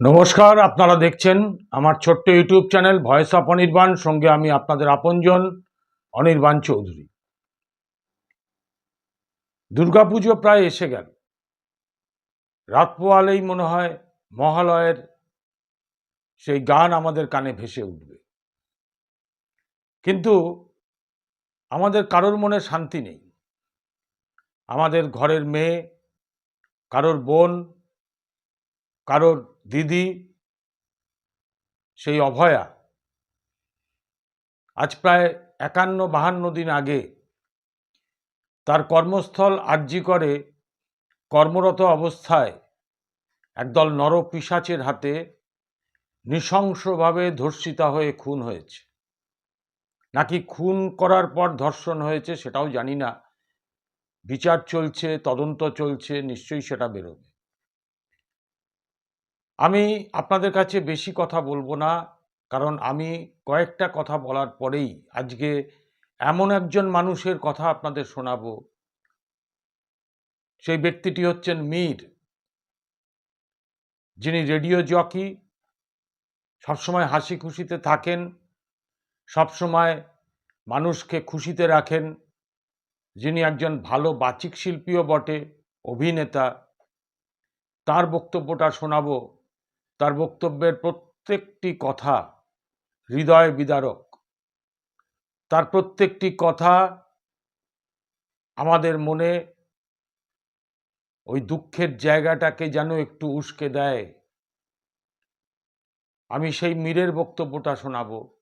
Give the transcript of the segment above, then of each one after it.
নমস্কার, আপনারা দেখছেন আমার ছোট্ট YouTube channel voice of Anirban. সঙ্গে আমি আপনাদের আপনজন, অনির্বাণ চৌধুরী। দুর্গাপুজো প্রায় এসে গেল। রাত পোয়ালেই মনে হয় মহালয়ের সেই গান আমাদের কানে ভেসে উঠবে। কিন্তু আমাদের কারোর মনে শান্তি নেই। আমাদের ঘরের মেয়ে, কারোর বোন, কারোর দিদি, সেই অভয়া, আজ প্রায় একান্ন বাহান্ন দিন আগে তার কর্মস্থল আর্জি করে কর্মরত অবস্থায় একদল নরপিশাচের হাতে নৃশংসভাবে ধর্ষিতা হয়ে খুন হয়েছে। নাকি খুন করার পর ধর্ষণ হয়েছে সেটাও জানি না। বিচার চলছে, তদন্ত চলছে, নিশ্চয়ই সেটা বেরোবে। আমি আপনাদের কাছে বেশি কথা বলব না, কারণ আমি কয়েকটা কথা বলার পরেই আজকে এমন একজন মানুষের কথা আপনাদের শোনাবো। সেই ব্যক্তিটি হচ্ছেন মীর। যিনি রেডিও জকি, সবসময় হাসি খুশিতে থাকেন, সবসময় মানুষকে খুশিতে রাখেন। যিনি একজন ভালো বাচিক শিল্পীও বটে, অভিনেতা। তার বক্তব্যটা শোনাবো। তার বক্তব্যের প্রত্যেকটি কথা হৃদয় বিদারক। তার প্রত্যেকটি কথা আমাদের মনে ওই দুঃখের জায়গাটাকে যেন একটু উস্কে দেয়। আমি সেই মীরের বক্তব্যটা শোনাবো।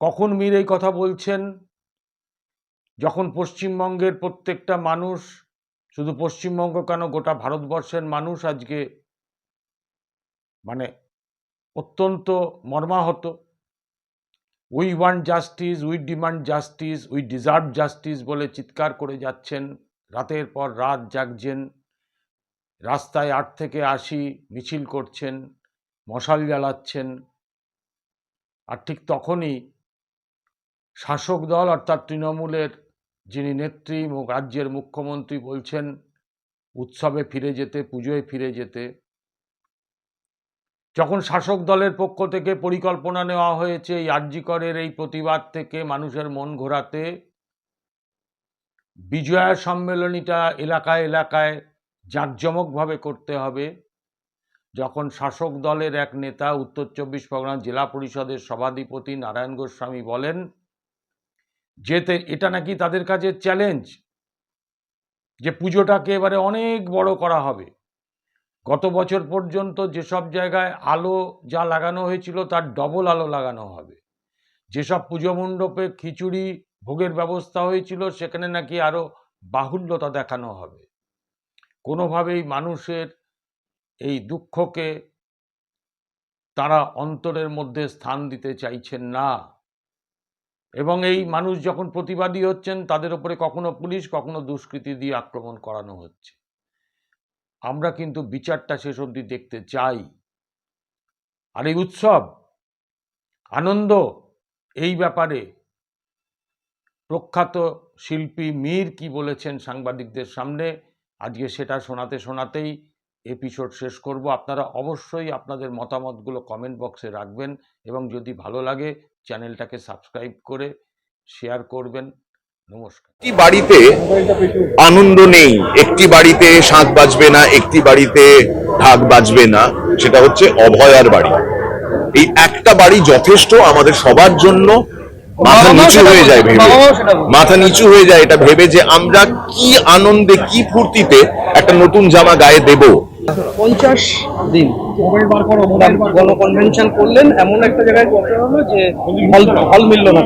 কখন মীর এই কথা বলছেন? যখন পশ্চিমবঙ্গের প্রত্যেকটা মানুষ, শুধু পশ্চিমবঙ্গ কেন, গোটা ভারতবর্ষের মানুষ আজকে মানে অত্যন্ত মর্মাহত। We want justice we demand justice we deserve justice বলে চিৎকার করে যাচ্ছেন, রাতের পর রাত জাগছেন, রাস্তায় আট থেকে আশি মিছিল করছেন, মশাল জ্বালাচ্ছেন। আর ঠিক তখনই শাসক দল অর্থাৎ তৃণমূলের যিনি নেত্রী রাজ্যের মুখ্যমন্ত্রী বলছেন, উৎসবে ফিরে যেতে, পুজোয় ফিরে যেতে যখন শাসক দলের পক্ষ থেকে পরিকল্পনা নেওয়া হয়েছে এই আর্যিকরের এই প্রতিবাদ থেকে মানুষের মন ঘোরাতে, বিজয়া সম্মেলনীটা এলাকায় এলাকায় জাঁকজমকভাবে করতে হবে। যখন শাসক দলের এক নেতা উত্তর চব্বিশ পরগনা জেলা পরিষদের সভাধিপতি নারায়ণ গোস্বামী বলেন, যেতে, এটা নাকি তাদের কাছে চ্যালেঞ্জ যে পুজোটাকে এবারে অনেক বড় করা হবে। গত বছর পর্যন্ত যেসব জায়গায় আলো যা লাগানো হয়েছিল তার ডবল আলো লাগানো হবে। যেসব পুজো মণ্ডপে খিচুড়ি ভোগের ব্যবস্থা হয়েছিল সেখানে নাকি আরও বাহুল্যতা দেখানো হবে। কোনোভাবেই মানুষের এই দুঃখকে তারা অন্তরের মধ্যে স্থান দিতে চাইছেন না। এবং এই মানুষ যখন প্রতিবাদী হচ্ছেন তাদের উপরে কখনো পুলিশ, কখনো দুষ্কৃতি দিয়ে আক্রমণ করানো হচ্ছে। আমরা কিন্তু বিচারটা শেষ অবধি দেখতে চাই। আর এই উৎসব, আনন্দ, এই ব্যাপারে প্রখ্যাত শিল্পী মীর কি বলেছেন সাংবাদিকদের সামনে, আজকে সেটা শোনাতে শোনাতেই এপিসোড শেষ করব। আপনারা অবশ্যই আপনাদের মতামতগুলো কমেন্ট বক্সে রাখবেন এবং যদি ভালো লাগে চ্যানেলটাকে সাবস্ক্রাইব করে শেয়ার করবেন। একটি বাড়িতে আনন্দ নেই একটি বাড়িতে শাঁখ বাজবে না একটি বাড়িতে ঢাক বাজবে না সেটা হচ্ছে অভয়ার বাড়ি। এই একটা বাড়ি যথেষ্ট আমাদের সবার জন্য মাথা নিচু হয়ে যায় ভেবে। মাথা নিচু হয়ে যায় এটা ভেবে যে আমরা কি আনন্দে কি ফুর্তিতে একটা নতুন জামা গায়ে দেব। পঞ্চাশ দিন। গণ কনভেনশন করলেন এমন একটা জায়গায় করতে হলো যে হল মিলল না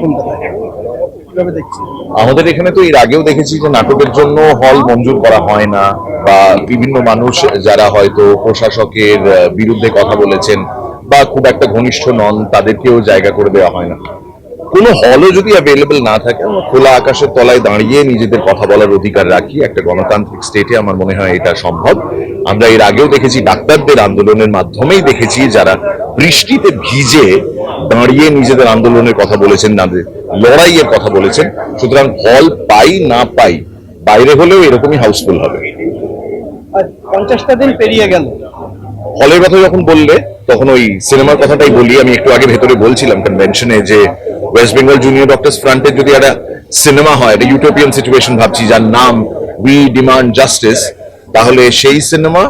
আমাদের এখানে তো এর আগেও দেখেছি যে নাটকের জন্য হল মঞ্জুর করা হয় না, বা বিভিন্ন মানুষ যারা হয়তো প্রশাসকের বিরুদ্ধে কথা বলেছেন, বা খুব একটা ঘনিষ্ঠ নন, তাদেরকেও জায়গা করে দেওয়া হয় না। কোনো হলও যদি অ্যাভেলেবল না থাকে খোলা আকাশের তলায় দাঁড়িয়ে নিজেদের কথা বলার অধিকার রাখি। একটা গণতান্ত্রিক স্টেটে আমার মনে হয় এটা সম্ভব। আমরা এর আগেও দেখেছি ডাক্তারদের আন্দোলনের মাধ্যমেই দেখেছি যারা বৃষ্টিতে ভিজে দাঁড়িয়ে নিজেদের আন্দোলনের কথা বলেছেন তাদের লড়াইয়ের কথা বলেছেন। সুতরাং ফল পাই না পাই বাইরে হলেও এরকমই হাউসফুল হবে। পঞ্চাশটা দিন পেরিয়ে গেল। হলের কথা যখন বললে তখন ওই সিনেমার কথাটাই বলি। আমি একটু আগে ভেতরে বলছিলাম কনভেনশনে যে ওয়েস্ট বেঙ্গল জুনিয়র ডক্টর্স ফ্রন্টের যদি একটা সিনেমা হয় একটা ইউটোপিয়ান সিচুয়েশন ভাবছি যার নাম উই ডিমান্ড জাস্টিস তাহলে সেই সিনেমা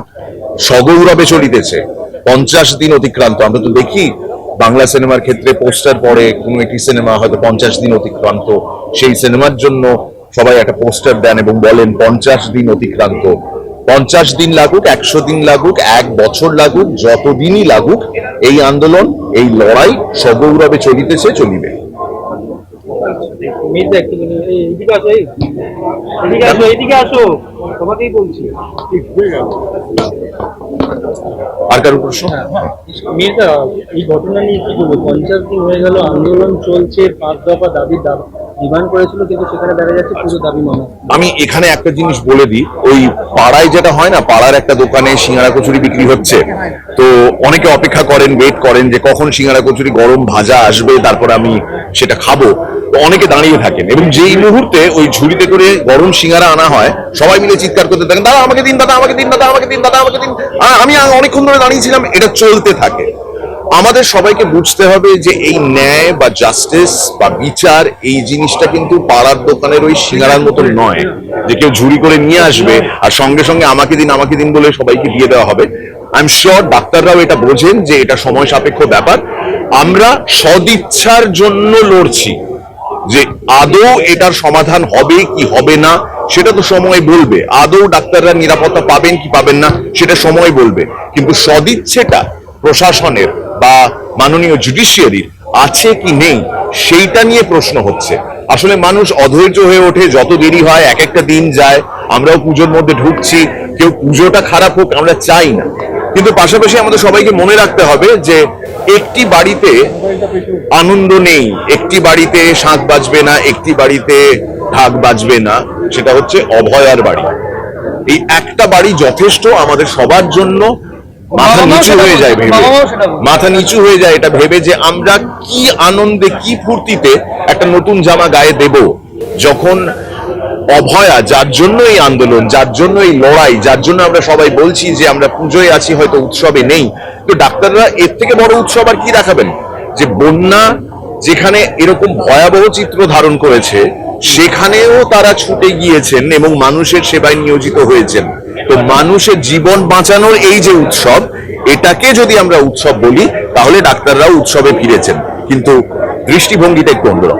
সগৌরবে চলিতেছে। পঞ্চাশ দিন অতিক্রান্ত। আমরা তো দেখি বাংলা সিনেমার ক্ষেত্রে পোস্টার পরে কোনো একটি সিনেমা হয়তো পঞ্চাশ দিন অতিক্রান্ত। সেই সিনেমার জন্য সবাই একটা পোস্টার দেন এবং বলেন পঞ্চাশ দিন অতিক্রান্ত। পঞ্চাশ দিন লাগুক, একশো দিন লাগুক, এক বছর লাগুক যতদিনই লাগুক, এই আন্দোলন, এই লড়াই সগৌরবে চলিতেছে, চলিবে। একটু এই আসো এদিকে আসো তোমাকেই বলছি। আর কারও প্রশ্ন? মির্জা এই ঘটনা নিয়ে কি বলব? পঞ্চাশ দিন হয়ে গেল আন্দোলন চলছে পাঁচ দফা দাবি। আমি এখানে একটা জিনিস বলে দিই, ওই পাড়ায় যেটা হয় না, পাড়ার একটা দোকানে সিঙ্গারা কচুরি বিক্রি হচ্ছে। তো অনেকে অপেক্ষা করেন ওয়েট করেন যে কখন সিঙ্গারা কচুরি গরম ভাজা আসবে, তারপর আমি সেটা খাব। অনেকে দাঁড়িয়ে থাকেন, এবং যেই মুহূর্তে ওই ঝুড়িতে করে গরম সিঙ্গারা আনা হয়, সবাই মিলে চিৎকার করতে থাকেন, দাদা, আমাকে দিন, দাদা, আমাকে দিন, দাদা, আমাকে দিন, দাদা, আমাকে দিন। আমি অনেকক্ষণ ধরে দাঁড়িয়েছিলাম এটা চলতে থাকে। আমাদের সবাইকে বুঝতে হবে যে এই ন্যায় বা জাস্টিস বা বিচার, এই জিনিসটা কিন্তু পাড়ার দোকানের ওই সিঙ্গারার মতো নয়। যে কেউ ঝুড়ি করে নিয়ে আসবে আর সঙ্গে সঙ্গে আমাকে দিন আমাকে দিন বলে সবাইকে দিয়ে দেওয়া হবে। আই এম শিওর ডাক্তাররাও এটা বোঝেন যে এটা সময় সাপেক্ষ ব্যাপার। আমরা সদিচ্ছার জন্য লড়ছি যে আদৌ এটার সমাধান হবে কি হবে না, সেটা তো সময় বলবে। আদৌ ডাক্তাররা নিরাপত্তা পাবেন কি পাবেন না, সেটা সময় বলবে। কিন্তু সদিচ্ছেটা প্রশাসনের বা মাননীয় জুডিশিয়ারির আছে কি নেই, সেইটা নিয়ে প্রশ্ন হচ্ছে। আসলে মানুষ অধৈর্য হয়ে ওঠে, যত দেরি হয় এক একটা দিন যায়, আমরাও পুজোর মধ্যে ঢুকছি, কেউ পুজোটা খারাপ হোক, আমরা চাই না। কিন্তু পাশাপাশি আমাদের সবাইকে মনে রাখতে হবে যে, একটি বাড়িতে আনন্দ নেই, একটি বাড়িতে শাঁখ বাজবে না, একটি বাড়িতে ঢাক বাজবে না, সেটা হচ্ছে অভয়ার বাড়ি। এই একটা বাড়ি যথেষ্ট আমাদের সবার জন্য মাথা নিচু হয়ে যায় ভেবে। মাথা নিচু হয়ে যায় এটা ভেবে যে আমরা কি আনন্দে কি ফুর্তিতে একটা নতুন জামা গায়ে দেব। যখন অভয়া যার জন্য এই আন্দোলন যার জন্য এই লড়াই যার জন্য আমরা সবাই বলছি যে আমরা পুজোয় আছি হয়তো উৎসবে নেই তো ডাক্তাররা এর থেকে বড় উৎসব আর কি দেখাবেন? যে বন্যা যেখানে এরকম ভয়াবহ চিত্র ধারণ করেছে সেখানেও তারা ছুটে গিয়েছেন এবং মানুষের সেবায় নিয়োজিত হয়েছেন। তো মানুষের জীবন বাঁচানোর এই যে উৎসব এটাকে যদি আমরা উৎসব বলি তাহলে ডাক্তাররাও উৎসবে ফিরেছেন। কিন্তু দৃষ্টিভঙ্গিটা একটু অন্যরকম।